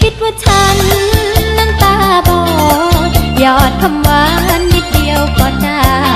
คิดว่าฉันนั้นตาบอดยอดคำหวานนิดเดียวก็ได้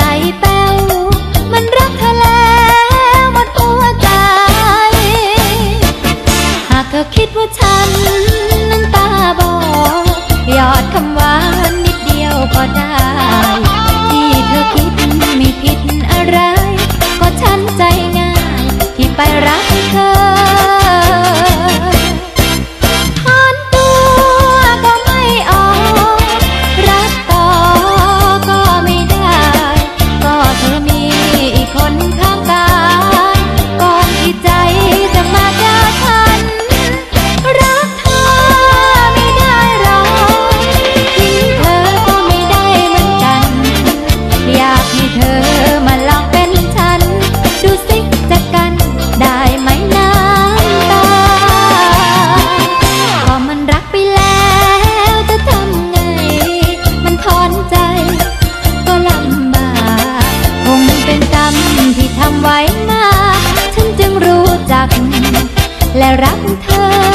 และรักเธ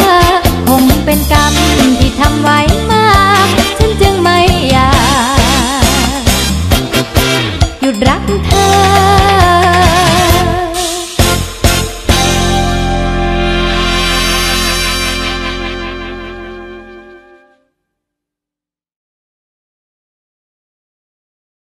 อ